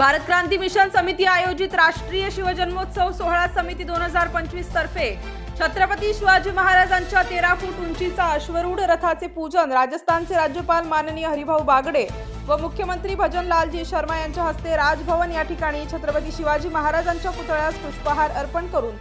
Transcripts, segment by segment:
भारत क्रांती mission समिती आयोजित राष्ट्रीय शिवजन्मोत्सव सोहळा समिती दोन हजार पंचवीस तर्फे. छत्रपती शिवाजी महाराजांच्या तेरा फूट उंचीचा अश्वरूढ रथाचे पूजन राजस्थानचे राज्यपाल माननीय हरिभाऊ बागडे व मुख्यमंत्री भजनलालजी शर्मा यांच्या हस्ते राजभवन या ठिकाणी छत्रपती शिवाजी महाराजांच्या पुतळ्यास पुष्पहार अर्पण करून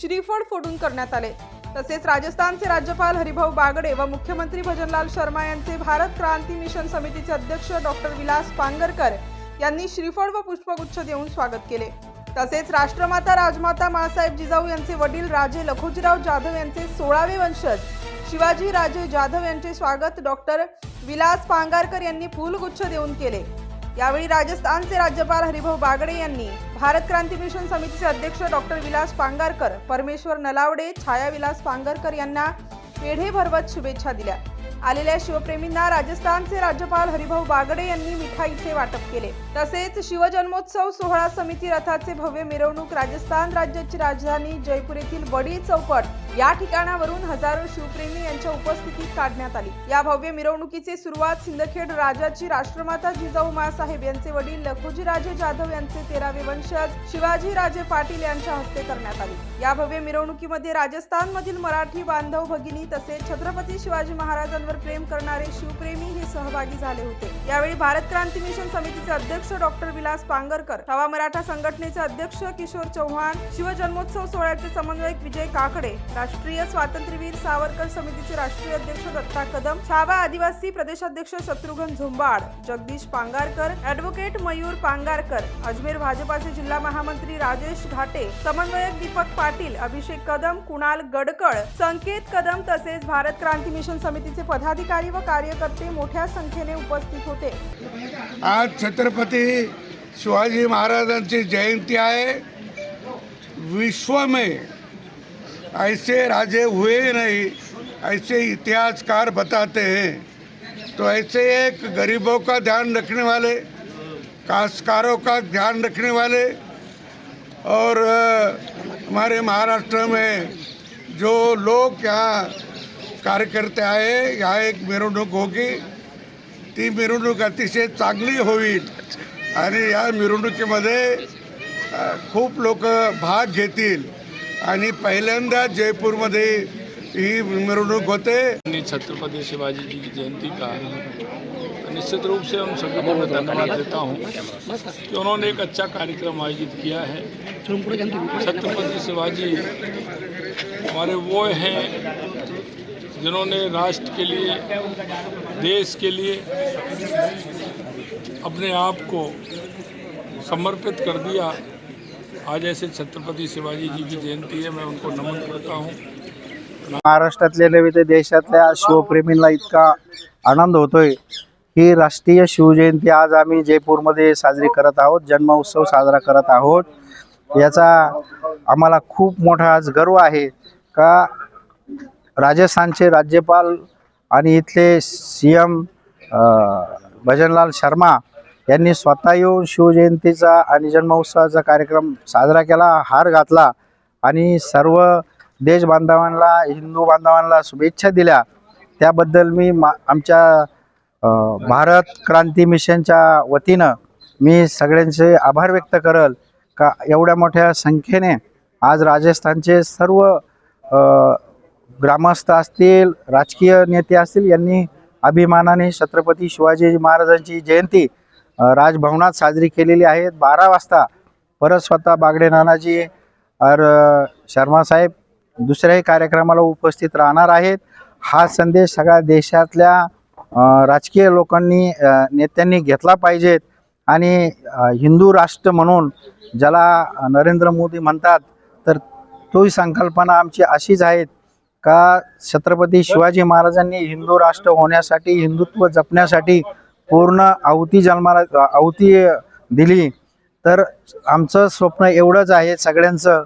श्रीफळ फोडून करण्यात आले. तसेच राजस्थानचे राज्यपाल हरिभाऊ बागडे व मुख्यमंत्री भजनलाल शर्मा यांचे भारत क्रांती मिशन समितीचे अध्यक्ष डॉक्टर विलास पांगरकर यांनी श्रीफळ व पुष्पगुच्छ देऊन स्वागत केले. तसेच राष्ट्रमाता राजमाता माळासाहेब जिजाऊ यांचे वडील राजे लखोजीराव जाधव यांचे सोळावे वंशज शिवाजी राजे जाधव यांचे स्वागत डॉक्टर विलास पांगारकर यांनी फुलगुच्छ देऊन केले. यावेळी राजस्थानचे राज्यपाल हरिभाऊ बागडे यांनी भारत क्रांती मिशन समितीचे अध्यक्ष डॉक्टर विलास पांगारकर परमेश्वर नलावडे छाया विलास पांगारकर यांना पेढे भरवत शुभेच्छा दिल्या. आलेल्या शिवप्रेमींना राजस्थानचे राज्यपाल हरिभाऊ बागडे यांनी मिठाईचे वाटप केले. तसेच शिवजन्मोत्सव सोहळा समिती रथाचे भव्य मिरवणूक राजस्थान राज्याची राजधानी जयपूर येथील बडी चौपट या ठिकाणावरून हजारो शिवप्रेमी यांच्या उपस्थितीत काढण्यात आली. या भव्य मिरवणुकीची सुरुवात सिंदखेड राजाची राष्ट्रमाता जिजाऊ मासाहेब यांचे वडील लखोजीराजे जाधव यांचे तेरावे वंशज शिवाजी राजे पाटील यांच्या हस्ते करण्यात आली. या भव्य मिरवणुकीमध्ये राजस्थानमधील मराठी बांधव भगिनी तसेच छत्रपती शिवाजी महाराजांवर प्रेम करणारे शिवप्रेमी हे सहभागी झाले होते. यावेळी भारत क्रांती मिशन समितीचे अध्यक्ष डॉक्टर विलास पांगरकर हवा मराठा संघटनेचे अध्यक्ष किशोर चव्हाण शिवजन्मोत्सव सोहळ्याचे समन्वयक विजय काकडे राष्ट्रीय स्वातंत्र्यवीर सावरकर समितीचे राष्ट्रीय अध्यक्ष दत्ता कदम छावा आदिवासी प्रदेशाध्यक्ष शत्रुघ्न झुंबाड जगदीश पांगारकर ऍडव्होकेट मयूर पांगारकर अजमेर भाजपाचे जिल्हा महामंत्री राजेश घाटे समन्वयक दीपक पाटील अभिषेक कदम कुणाल गडकळ संकेत कदम तसेच भारत क्रांती मिशन समितीचे पदाधिकारी व कार्यकर्ते मोठ्या संख्येने उपस्थित होते. आज छत्रपती शिवाजी महाराजांची जयंती आहे. विश्व में ऐसे राजे हुए नहीं ऐसे इतिहासकार बताते हैं. तो ऐसे एक गरीबों का ध्यान रखने वाले काश्तकारों का ध्यान रखने वाले और हमारे महाराष्ट्र में जो लोग यहाँ कार्यकर्ते आहे ह्या एक मिरवणूक होगी. ती मिरवणूक अतिशय चांगली होईल. आणि या मिरवणुकीमध्ये खूप लोक भाग घेतील. आणि पहिल्यांदा जयपूरमध्ये ही मिरवणूक होते. माननीय छत्रपति शिवाजी जी की जयंती का? निश्चित रूप से हम सभी को मैं धन्यवाद देता हूँ कि उन्होंने एक अच्छा कार्यक्रम आयोजित किया है। छत्रपति शिवाजी हमारे वो हैं जिन्होंने राष्ट्र के लिए देश के लिए अपने आप को समर्पित कर दिया। आज ऐसे छत्रपति शिवाजी जी की जयंती है मैं उनको नमन करता हूँ। महाराष्ट्रातल्या नव्हे तर देशातल्या शिवप्रेमींना इतका आनंद होतोय. ही राष्ट्रीय शिवजयंती आज आम्ही जयपूरमध्ये साजरी करत आहोत जन्मोत्सव साजरा करत आहोत. याचा आम्हाला खूप मोठा आज गर्व आहे का राजस्थानचे राज्यपाल आणि इथले सी एम भजनलाल शर्मा यांनी स्वतः येऊन शिवजयंतीचा आणि जन्मोत्सवाचा कार्यक्रम साजरा केला हार घातला आणि सर्व देश बांधवांना हिंदू बांधवांना शुभेच्छा दिल्या. त्याबद्दल मी मा आमच्या भारत क्रांती मिशनच्या वतीनं मी सगळ्यांचे आभार व्यक्त करल. का एवढ्या मोठ्या संख्येने आज राजस्थानचे सर्व ग्रामस्थ असतील राजकीय नेते असतील यांनी अभिमानाने छत्रपती शिवाजी महाराजांची जयंती राजभवनात साजरी केलेली आहे. बारा वाजता परत स्वतः बागडे नानाजी और शर्मा साहेब दुसऱ्याही कार्यक्रमाला उपस्थित राहणार आहेत. हा संदेश सगळ्या देशातल्या राजकीय लोकांनी नेत्यांनी घेतला पाहिजेत आणि हिंदू राष्ट्र म्हणून ज्याला नरेंद्र मोदी म्हणतात तर तोही संकल्पना आमची अशीच आहेत का छत्रपती शिवाजी महाराजांनी हिंदू राष्ट्र होण्यासाठी हिंदुत्व जपण्यासाठी पूर्ण आहुती जन्माला आहुती दिली? तर आमचं स्वप्न एवढंच आहे सगळ्यांचं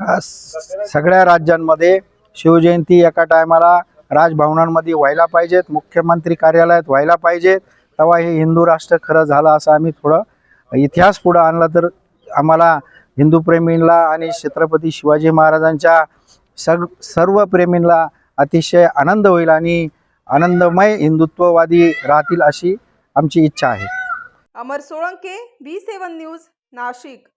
का सगळ्या राज्यांमध्ये शिवजयंती एका टायमाला राजभवनांमध्ये व्हायला पाहिजेत मुख्यमंत्री कार्यालयात व्हायला पाहिजेत तेव्हा हे हिंदू राष्ट्र खरं झालं असं आम्ही थोडं इतिहास पुढं आणला तर आम्हाला हिंदू प्रेमींना आणि छत्रपती शिवाजी महाराजांच्या सग सर्व प्रेमींना अतिशय आनंद होईल आणि आनंदमय हिंदुत्ववादी राहतील अशी आमची इच्छा आहे. Amar Solanke V seven news Nashik.